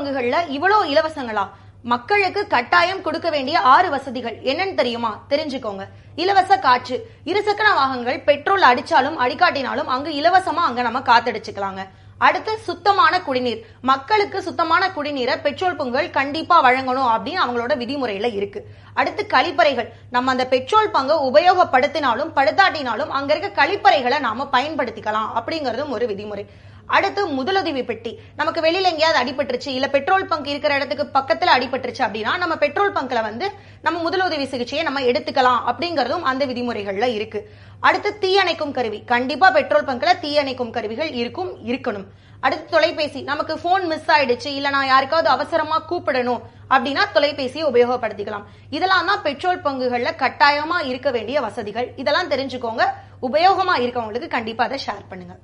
பங்குகள்ல இவ்வளவு இலவசங்களா? மக்களுக்கு கட்டாயம் கொடுக்க வேண்டிய ஆறு வசதிகள் என்னன்னு தெரியுமா? தெரிஞ்சுக்கோங்க. இலவச காற்று இருசக்கர வாகனங்கள் பெட்ரோல் அடிச்சாலும் அடிக்காட்டினாலும் அங்கு இலவசமா அங்க நம்ம காத்தடிச்சுக்கலாங்க. அடுத்து சுத்தமான குடிநீர். மக்களுக்கு சுத்தமான குடிநீரை பெட்ரோல் பங்குகள் கண்டிப்பா வழங்கணும் அப்படின்னு அவங்களோட விதிமுறையில இருக்கு. அடுத்து கழிப்பறைகள். நம்ம அந்த பெட்ரோல் பங்கை உபயோகப்படுத்தினாலும் படுத்தாட்டினாலும் அங்க இருக்க கழிப்பறைகளை நாம பயன்படுத்திக்கலாம் அப்படிங்கறதும் ஒரு விதிமுறை. அடுத்து முதலுதவி பெட்டி. நமக்கு வெளியில எங்கேயாவது அடிபட்டுருச்சு இல்ல பெட்ரோல் பங்க் இருக்கிற இடத்துக்கு பக்கத்துல அடிபட்டுருச்சு அப்படின்னா நம்ம பெட்ரோல் பங்க்ல வந்து நம்ம முதலுதவி சிகிச்சையை நம்ம எடுத்துக்கலாம் அப்படிங்கறதும் அந்த விதிமுறைகள்ல இருக்கு. அடுத்து தீயணைக்கும் கருவி. கண்டிப்பா பெட்ரோல் பங்க்ல தீயணைக்கும் கருவிகள் இருக்கும் இருக்கணும். அடுத்து தொலைபேசி. நமக்கு போன் மிஸ் ஆயிடுச்சு இல்ல நான் யாருக்காவது அவசரமா கூப்பிடணும் அப்படின்னா தொலைபேசியை உபயோகப்படுத்திக்கலாம். இதெல்லாம் தான் பெட்ரோல் பங்குகள்ல கட்டாயமா இருக்க வேண்டிய வசதிகள். இதெல்லாம் தெரிஞ்சுக்கோங்க. உபயோகமா இருக்கவங்களுக்கு கண்டிப்பா அதை ஷேர் பண்ணுங்க.